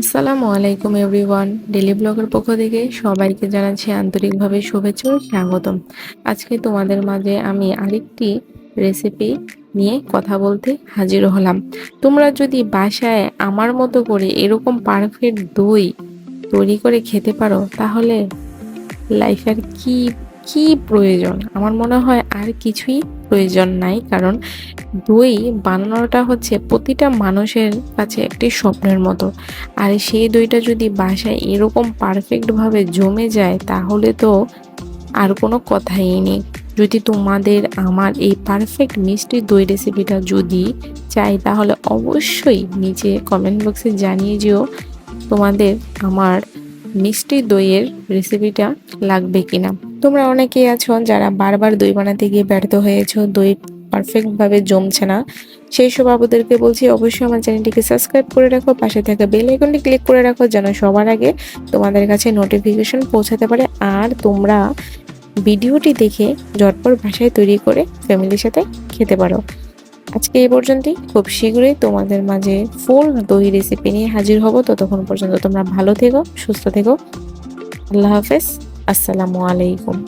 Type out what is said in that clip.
আসসালামু আলাইকুম everyone. Daily ব্লগের পক্ষ থেকে সবাইকে জানাচ্ছি আন্তরিকভাবে শুভেচ্ছা ও স্বাগতম। আজকে তোমাদের মাঝে আমি আরেকটি রেসিপি নিয়ে কথা বলতে হাজির হলাম। তোমরা যদি বাসায় আমার মতো করে এরকম পারফেক্ট দই তৈরি করে খেতে পারো, তাহলে লাইফের কি কি প্রয়োজন? আমার মনে হয় আর কিছুই প্রয়োজন নাই, কারণ দই বানানোটা হচ্ছে প্রতিটা মানুষের কাছে একটি স্বপ্নের মতো। আর সেই দইটা যদি বাসায় এরকম পারফেক্টভাবে জমে যায়, তাহলে তো আর কোনো কথাই নেই। যদি তোমাদের আমার এই পারফেক্ট মিষ্টি দই রেসিপিটা যদি চাই, তাহলে অবশ্যই নিচে কমেন্ট বক্সে জানিয়ে যেও। তোমাদের আমার মিষ্টি দইয়ের রেসিপিটা লাগবে কিনা? তোমরা অনেকেই আছো যারা বারবার দই বানাতে গিয়ে ব্যর্থ হয়েছো, দই পারফেক্টভাবে জমছে না। সেই সব বাবুদেরকে বলছি, অবশ্যই আমার চ্যানেলটিকে সাবস্ক্রাইব করে রাখো, পাশে থাকা বেল আইকনটি ক্লিক করে রাখো, যেন সবার আগে তোমাদের কাছে নোটিফিকেশন পৌঁছাতে পারে। আর তোমরা ভিডিওটি দেখে ঝটপট ভাষায় তৈরি করে ফ্যামিলির সাথে খেতে পারো। আজকে এই পর্যন্তই। খুব শীঘ্রই তোমাদের মাঝে ফুল দই রেসিপি নিয়ে হাজির হব। ততক্ষণ পর্যন্ত তোমরা ভালো থেকো, সুস্থ থেকো। আল্লাহ হাফেজ। আসসালামু আলাইকুম।